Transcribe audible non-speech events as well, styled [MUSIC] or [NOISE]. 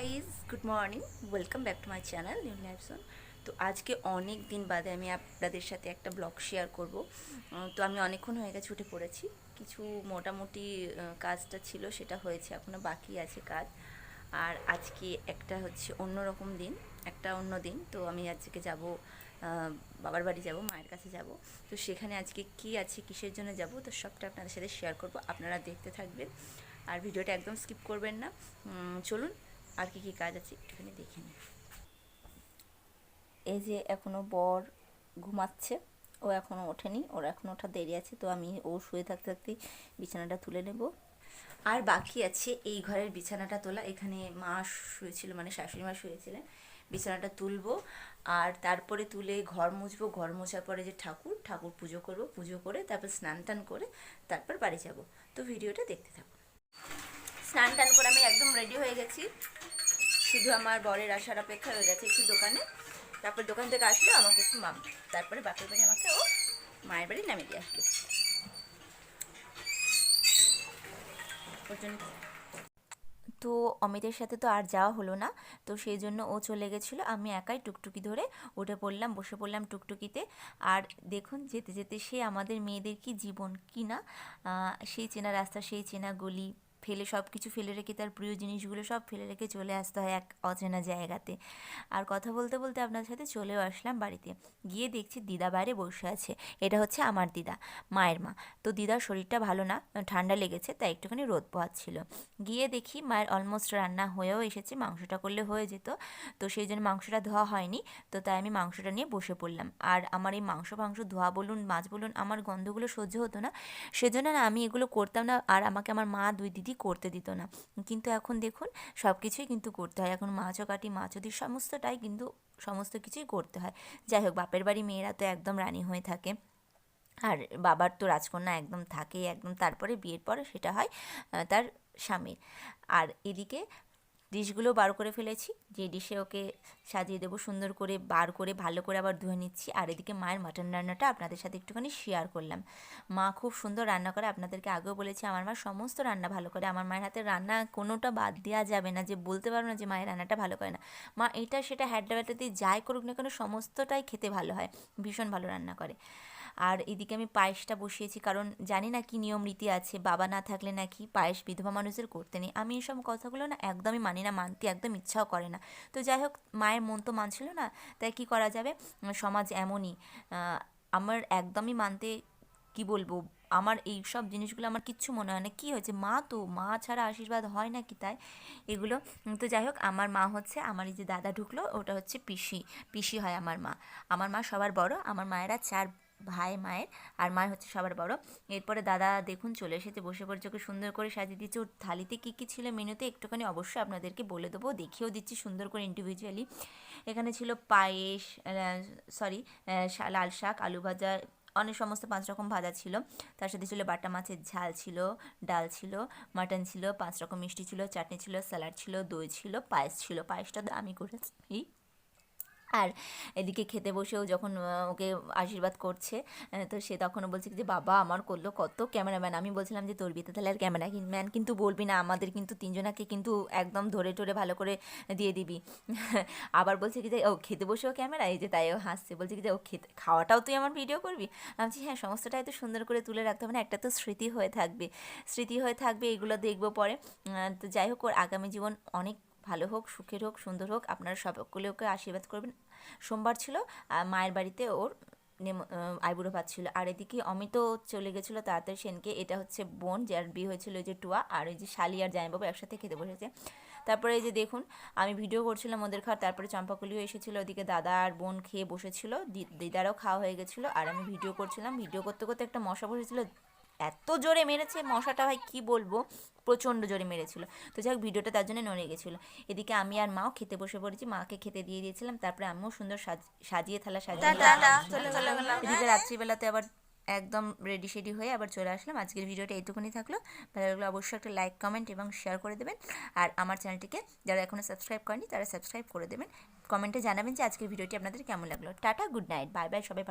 Guys good morning welcome back to my channel new লাইফসন তো আজকে অনেক দিন বাদে আমি আপনাদের সাথে একটা ব্লগ শেয়ার করব। তো আমি অনেকক্ষণ হয়ে গেছে উঠে পড়েছি। কিছু মোটামুটি কাজটা ছিল, সেটা হয়েছে এখনও বাকি আছে কাজ। আর আজকে একটা হচ্ছে অন্য রকম দিন, একটা অন্য দিন। তো আমি আজকে যাব বাবার বাড়ি যাব, মায়ের কাছে যাব। তো সেখানে আজকে কি আছে, কিসের জন্য যাব, তো সবটা আপনাদের সাথে শেয়ার করব। আপনারা দেখতে থাকবেন। আর ভিডিওটা একদম স্কিপ করবেন না। চলুন আর কি কি কাজ আছে একটুখানি দেখে নিই এই যে এখনও বর ঘুমাচ্ছে, ও এখনও ওঠেনি, ওর এখনও ওঠা দেরি আছে, তো আমি ও শুয়ে থাকতে থাকতেই বিছানাটা তুলে নেব। আর বাকি আছে এই ঘরের বিছানাটা তোলা, এখানে মা শুয়েছিল মানে শাশুড়ি মা শুয়েছিলেন, বিছানাটা তুলবো, আর তারপরে তুলে ঘর মুছবো, ঘর মোছার পরে যে ঠাকুর ঠাকুর পুজো করব, পুজো করে তারপর স্নান টান করে তারপর বাড়ি যাব। তো ভিডিওটা দেখতে থাকুন স্নান টান করে আমি একদম রেডি হয়ে গেছি। শুধু আমার বরের আসার অপেক্ষা হয়ে গেছে একটু দোকানে। তারপর দোকান থেকে আসলে আমাকে একটু মাম তারপরে বাপের বাড়ি আমাকে ও মায়ের বাড়ি নামিয়ে দিয়ে ওর তো অমিতের সাথে তো আর যাওয়া হলো না, তো সেই জন্য ও চলে গেছিল। আমি একাই টুকটুকি ধরে উঠে পড়লাম, বসে পড়লাম টুকটুকিতে। আর দেখুন, যেতে যেতে সে আমাদের মেয়েদের কি জীবন, কি না? সেই চেনা রাস্তা, সেই চেনা গলি ফেলে সব কিছু ফেলে রেখে তার প্রিয় জিনিসগুলো সব ফেলে রেখে চলে আসতে হয় এক অচেনা জায়গাতে। আর কথা বলতে বলতে আপনার সাথে চলেও আসলাম বাড়িতে। গিয়ে দেখছি দিদা বাইরে বসে আছে। এটা হচ্ছে আমার দিদা, মায়ের মা। তো দিদার শরীরটা ভালো না, ঠান্ডা লেগেছে, তাই একটুখানি রোদ পোহাচ্ছিল। গিয়ে দেখি মায়ের অলমোস্ট রান্না হয়েও এসেছে, মাংসটা করলে হয়ে যেত। তো সেই জন্য মাংসটা ধোয়া হয়নি, তো তাই আমি মাংসটা নিয়ে বসে পড়লাম। আর আমার এই মাংস ফাংস ধোয়া বলুন, মাছ বলুন, আমার গন্ধগুলো সহ্য হতো না। সেজন্য না আমি এগুলো করতাম না, আর আমাকে আমার মা দুই দিদি করতে দিত না। কিন্তু এখন দেখুন সব কিছুই কিন্তু করতে হয়। এখন মাছও কাটি মাছ দিই, সমস্তটাই কিন্তু সমস্ত কিছুই করতে হয়। যাই হোক, বাপের বাড়ি মেয়েরা তো একদম রানী হয়ে থাকে। আর বাবার তো রাজকন্যা একদম থাকে একদম তারপরে বিয়ের পরে সেটা হয় তার স্বামীর। আর এদিকে ডিশগুলো বার করে ফেলেছি। যে ডিশে ওকে সাজিয়ে দেবো, সুন্দর করে বার করে, ভালো করে আবার ধুয়ে নিচ্ছি। আর এদিকে মায়ের মাটন রান্নাটা আপনাদের সাথে একটুখানি শেয়ার করলাম। মা খুব সুন্দর রান্না করে, আপনাদেরকে আগেও বলেছি, আমার মা সমস্ত রান্না ভালো করে, আমার মায়ের হাতে রান্না কোনোটা বাদ দেওয়া যাবে না, যে বলতে পারব না যে মায়ের রান্নাটা ভালো করে না। মা এটা, সেটা হ্যাড্ডা ব্যাটাতে যাই করুক না কেন, সমস্তটাই খেতে ভালো হয়, ভীষণ ভালো রান্না করে। আর এদিকে আমি পায়েসটা বসিয়েছি, কারণ জানি না কি নিয়ম রীতি আছে, বাবা না থাকলে নাকি পায়েস বিধবা মানুষের করতে নেই। আমি এসব কথাগুলো না একদমই মানি না, মানতে একদম ইচ্ছাও করে না। তো যাই হোক, মায়ের মন তো মানছিল না, তাই কি করা যাবে? সমাজ এমনই আমার একদমই মানতে কি বলব, আমার এই সব জিনিসগুলো আমার কিচ্ছু মনে হয় না। কী হয়েছে? মা তো, মা ছাড়া আশীর্বাদ হয় না কি তাই? এগুলো, তো যাই হোক, আমার মা হচ্ছে, আমার এই যে দাদা ঢুকলো, ওটা হচ্ছে পিসি পিসি হয় আমার মা। আমার মা সবার বড়, আমার মায়েরা চার ভাই, মায়ের। আর মায়ের হচ্ছে সবার বড়। এরপরে দাদা দেখুন চলে এসেছে, বসে পড়েছে, ওকে সুন্দর করে সাজিয়ে দিচ্ছে ওর থালিতে কী কী ছিল মেনুতে একটুখানি অবশ্যই আপনাদেরকে বলে দেবো। দেখিয়েও দিচ্ছি সুন্দর করে ইন্ডিভিজুয়ালি এখানে ছিল পায়েস সরি লাল শাক, আলু ভাজা, অনেক সমস্ত পাঁচ রকম ভাজা ছিল। তার সাথে ছিল বাটা মাছের ঝাল ছিল, ডাল ছিল, মাটন ছিল, পাঁচ রকম মিষ্টি ছিল, চাটনি ছিল, স্যালাড ছিল, দই ছিল, পায়েস ছিল। পায়েসটা আমি করেছি। আর এদিকে খেতে বসেও যখন ওকে আশীর্বাদ করছে তো সে তখনও বলছে যে, বাবা, আমার করল কত ক্যামেরাম্যান। আমি বলছিলাম যে, তোর বিতে তাহলে আর ক্যামেরা ম্যান কিন্তু বলবি না, আমাদের কিন্তু তিনজনাকে কিন্তু একদম ধরে টরে ভালো করে দিয়ে দিবি। [LAUGHS] আবার বলছে কি যে, ও, খেতে বসেও ক্যামেরা? এই যে তাই ও হাসছে, বলছে কি যে, ও, খেতে, খাওয়াটাও তুই আমার ভিডিও করবি? বলছি হ্যাঁ সমস্তটাই তো সুন্দর করে তুলে রাখতে হবে না, একটা তো স্মৃতি হয়ে থাকবে। স্মৃতি হয়ে থাকবে, এগুলো দেখব পরে। তো যাই হোক, ওর আগামী জীবন অনেক ভালো হোক, সুখের হোক, সুন্দর হোক, আপনারা সকলে ওকে আশীর্বাদ করবেন। সোমবার ছিল মায়ের বাড়িতে ওর আইবুড়ো ভাত ছিল। আর এদিকে অমিত চলে গেছিল তাড়াতাড়ি সেনকে। এটা হচ্ছে বোন, যার বিয়ে হয়েছিল ওই যে টুয়া আর ওই যে শালি আর জামাইবাবু একসাথে খেতে বসেছে। তারপরে এই যে দেখুন, আমি ভিডিও করছিলাম ওদের খাওয়া তারপরে চম্পাকলিও এসেছিল। ওদিকে দাদা আর বোন খেয়ে বসেছিল। দিদারও খাওয়া হয়ে গেছিল। আর আমি ভিডিও করছিলাম। ভিডিও করতে করতে একটা মশা বসেছিল। এত জোরে মেরেছে মশাটা ভাই কি বলব? প্রচণ্ড জোরে মেরেছিল। তো যাই হোক ভিডিওটা তার জন্য নড়ে গেছিল। এদিকে আমি আর মাও খেতে বসে পড়েছি মাকে খেতে দিয়ে দিয়েছিলাম তারপরে আমিও সুন্দর সাজ- সাজিয়ে থালা সাজিয়ে এদিকে রাত্রিবেলাতে আবার একদম রেডি শেডি হয়ে আবার চলে আসলাম। আজকের ভিডিওটা এইটুকুনি থাকল। ভালো লাগল অবশ্যই একটা লাইক কমেন্ট এবং শেয়ার করে দেবেন। আর আমার চ্যানেলটিকে যারা এখনও সাবস্ক্রাইব করেনি তারা সাবস্ক্রাইব করে দেবেন। কমেন্টে জানাবেন যে আজকের ভিডিওটি আপনাদের কেমন লাগল। Tata good night bye bye সবাই ভালো